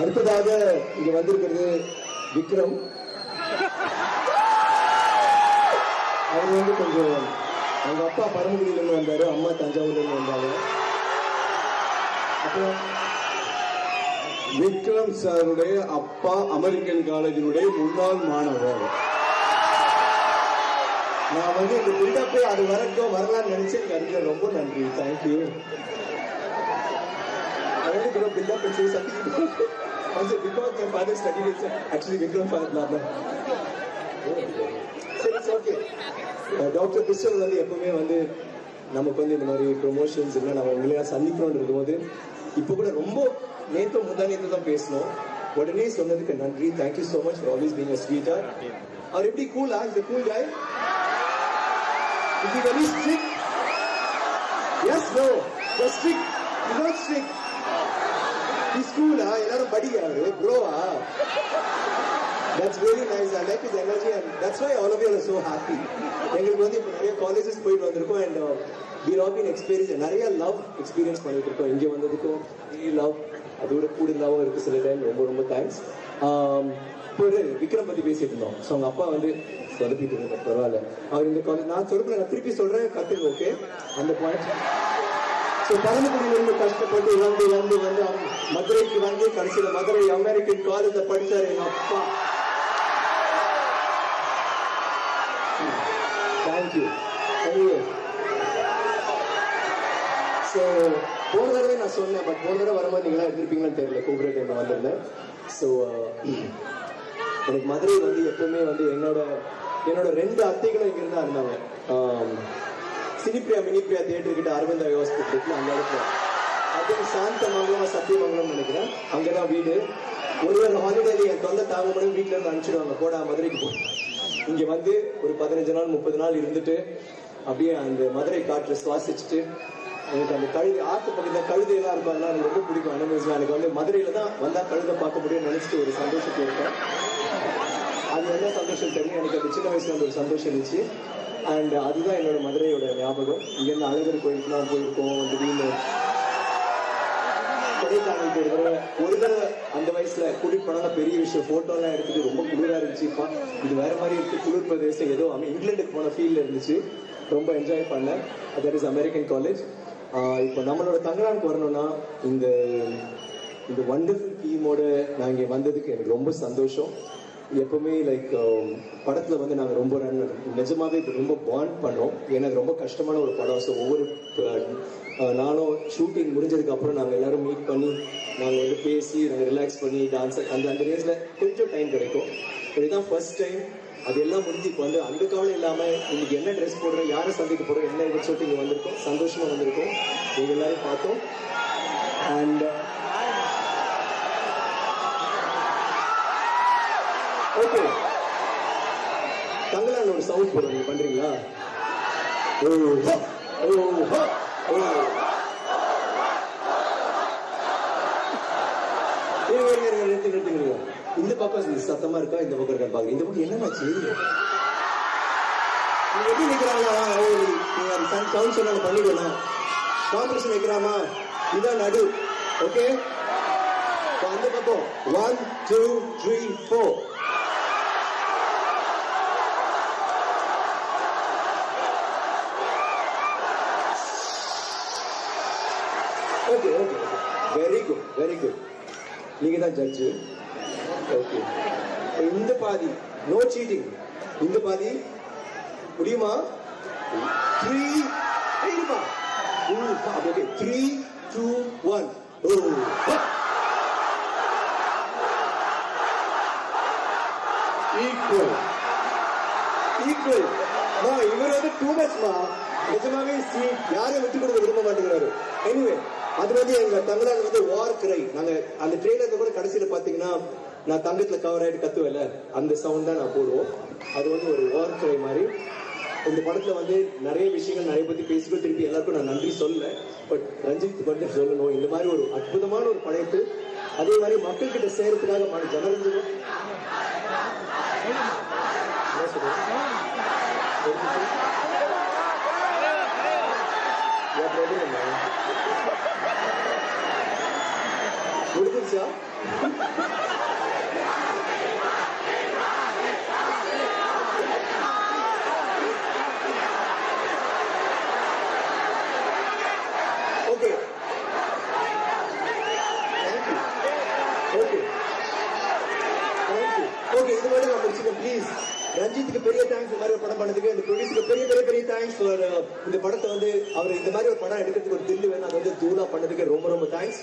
அடுத்ததாக இங்க வந்திருக்கிறது விக்ரம். அவர் வந்து கொஞ்சம் அவங்க அப்பா பரமக்குடியில இருந்து வந்தாரு அம்மா தஞ்சாவூர்ல இருந்து வந்தாங்க. அப்புறம் விக்ரம் சாருடைய அப்பா அமெரிக்கன் காலேஜினுடைய முன்னாள் மாணவர். நான் வந்து இந்த பில்டப்பே அது வரைக்கும் வரலாம்னு நினைச்சு எனக்கு அறிஞர் ரொம்ப நன்றி. Thank you I want to grow build. Also, because my father studied it, actually Vikram father. சரி இட்ஸ் ஓகே டாக்டர் கிறிஸ்டல் வந்து எப்பவுமே வந்து நமக்கு வந்து இந்த மாதிரி ப்ரொமோஷன்ஸ் இல்லை நம்ம உங்களையா சந்திக்கணும்ன்றது போது இப்போ கூட ரொம்ப நேற்று முந்தா நேற்று தான் பேசணும் உடனே சொன்னதுக்கு நன்றி thank you so much for always being a sweeter அவர் எப்படி கூலா இந்த கூல் காய் Is he very strict? Yes, no. Not strict ஸ்கூலா ah, எல்லாரும் படி அவரு ப்ரோவா that's very nice I like is energy and that's why all of you are so happy எங்களுக்கு வந்து இப்போ நிறைய காலேஜஸ் போயிட்டு வந்திருக்கோம் and we love in experience நிறைய லவ் எக்ஸ்பீரியன்ஸ் பண்ணிட்டு இருக்கோம். இங்கே வந்ததுக்கும் லவ் அதோட கூட லவ் இருக்கு சில டைம் ரொம்ப ரொம்ப தேங்க்ஸ் um, இப்போ விக்ரம் பத்தி பேசிட்டு இருந்தோம். ஸோ அவங்க அப்பா வந்து சொதப்பிட்டு பரவாயில்ல. அவர் இந்த காலேஜ் நான் சொல்றேன் நான் திருப்பி சொல்றேன். கத்துங்க ஓகே அந்த பாயிண்ட் ஸோ பரமக்குடியிலிருந்து கஷ்டப்பட்டு வந்து வந்து வந்து மதுரைக்கு வந்து கடைசியில் மதுரை அமெரிக்கன் காலேஜில் படித்தார் எங்கள் அப்பா. தேங்க்யூ ஸோ போன தடவை நான் சொன்னேன் பட் போன தடவை வரும்போது நீங்களாம் இருந்திருப்பீங்களான்னு தெரியல. கூப்பிட்டு டைம்ல வந்திருந்தேன். ஸோ uh, எனக்கு மதுரை வந்து எப்பவுமே வந்து என்னோட என்னோட ரெண்டு அத்தைகளும் இங்கே இருந்தா இருந்தாங்க um, சினிப்பிரியா மினிப்பிரியா தியேட்டர் கிட்ட அரவிந்த் ஹாஸ்பிட்டல் ஹாஸ்பிட்டலுக்கு அந்த இடத்துல அது சாந்தமங்கலம் சத்தியமங்கலம் நினைக்கிறேன். அங்கதான் வீடு. ஒரு ஹாலிடேல என் தொல்லை தாங்க முடியும் வீட்டுல இருந்து அனுப்பிச்சிடுவாங்க. போடா மதுரைக்கு போ. இங்க வந்து ஒரு பதினஞ்சு நாள் முப்பது நாள் இருந்துட்டு அப்படியே அந்த மதுரை காற்றை சுவாசிச்சுட்டு எனக்கு அந்த கழுதை ஆத்து பக்கத்தில் கழுதை எல்லாம் இருக்கும். அதெல்லாம் எனக்கு ரொம்ப பிடிக்கும். அனிமல்ஸ் எனக்கு வந்து மதுரையில தான் வந்தா கழுதை பார்க்க முடியும்னு நினைச்சிட்டு ஒரு சந்தோஷத்தை இருக்கேன். அது என்ன சந்தோஷம் தெரியும் எனக்கு அந்த சின்ன வயசுல ஒரு சந்தோஷம் இருந்துச்சு. அண்ட் அதுதான் என்னோட மதுரையோட ஞாபகம். இங்கேருந்து அழகர் கோயிலுக்குலாம் போயிருக்கோம் திடீர்னு கொடைக்கானல் ஒரு தடவை ஒரு தடவை அந்த வயசுல கூட்டிட்டு போனா பெரிய விஷயம் போட்டோ எல்லாம் எடுத்துட்டு ரொம்ப குளிரா இருந்துச்சுப்பா. இது வேற மாதிரி இருக்கு குளிர் பிரதேசம் ஏதோ அமை இங்கிலாந்துக்கு போன ஃபீல்ல இருந்துச்சு. ரொம்ப என்ஜாய் பண்ணேன். தட் இஸ் அமெரிக்கன் காலேஜ் இப்போ நம்மளோட தங்கலானுக்கு வரணும்னா இந்த இந்த வண்டர்ஃபுல் டீமோட நான் இங்கே வந்ததுக்கு எனக்கு ரொம்ப சந்தோஷம். எப்பவுமே லைக் um, படத்துல வந்து நாங்க ரொம்ப ரன் நிஜமாவே ரொம்ப பாண்ட் பண்ணோம். எனக்கு ரொம்ப கஷ்டமான ஒரு படம். ஸோ ஒவ்வொரு நானும் ஷூட்டிங் முடிஞ்சதுக்கு அப்புறம் நாங்க எல்லாரும் மீட் பண்ணி நாங்க வந்து பேசி நாங்க ரிலாக்ஸ் பண்ணி டான்ஸ் அந்த அந்த டேஸில் கொஞ்சம் டைம் கிடைக்கும். இதுதான் ஃபர்ஸ்ட் டைம் அது எல்லாம் முடிஞ்சு இப்போ வந்து அந்த கவலை இல்லாமல் இன்னைக்கு என்ன ட்ரெஸ் போடுறோம் யாரை சந்திக்க போறோம் என்ன இது சொல்லிட்டு வந்திருக்கோம் சந்தோஷமா வந்திருக்கோம் நீங்க எல்லாரும் பார்த்தோம். அண்ட் ஓகே தங்கலான் ஒரு சவுண்ட் போடுங்க. நீங்க பண்றீங்களா? ஓ. ஹா, இந்த பக்கம் சத்தமா இருக்கா? இந்த பக்கம் இருக்கா? பாருங்க. இந்த பக்கம் என்னமாச்சு எப்படி நிக்கிறாங்களா? சவுண்ட் சொன்னாங்க பண்ணிடலாம் காம்படிஷன் வைக்கிறாமா இதான் நடு. ஓகே அந்த பக்கம். One two three four okay okay very good very good நீங்கள் தான் ஜட்ஜு ஓகே இந்த பாதி நோ சீட்டிங் இந்த பாதி முடியுமா த்ரீ முடியுமா okay three two one oh equal equal இவர் வந்து டூ மச்மா நிஜமாவே சீட் யாரையும் விட்டு கொடுக்க விரும்ப மாட்டேங்கிறாரு. எனிவே அது வந்து எங்க தமிழ்நாடு வந்து வார் கிரை நாங்க அந்த ட்ரெயிலர்ல கூட கடைசியில பாத்தீங்கன்னா நான் தங்கத்துல கவர் ஆயிட்டு கத்துவேல அந்த சவுண்ட் தான் நான் போடுவோம். அது வந்து ஒரு வார் கிரை மாதிரி. இந்த படத்துல வந்து நிறைய விஷயங்கள் நிறைய பத்தி பேசிக்கோ திருப்பி எல்லாருக்கும் நான் நன்றி சொல்லல. பட் ரஞ்சித் வந்து சொல்லணும். இந்த மாதிரி ஒரு அற்புதமான ஒரு படைப்பு. அதே மாதிரி மக்கள் கிட்ட சேர்றதுக்காக மன ஜனரஞ்சகம் Thank you. ஒரு நிமிஷம். என் brother என்ன? முடிஞ்சிருச்சா? ஓகே ஓகே ஓகே இது மாதிரி நான் முடிச்சுக்கேன் ப்ளீஸ் ரஞ்சித்துக்கு பெரிய தேங்க்ஸ் இந்த மாதிரி ஒரு படம் பண்ணதுக்கு இந்த ப்ரொடியூசருக்கு பெரிய பெரிய பெரிய தேங்க்ஸ் uh, இந்த படத்தை வந்து அவர் இந்த மாதிரி ஒரு படம் எடுக்கிறதுக்கு ஒரு தில்லு வேணும் அதை வந்து தூளா பண்ணதுக்கு ரொம்ப ரொம்ப தேங்க்ஸ்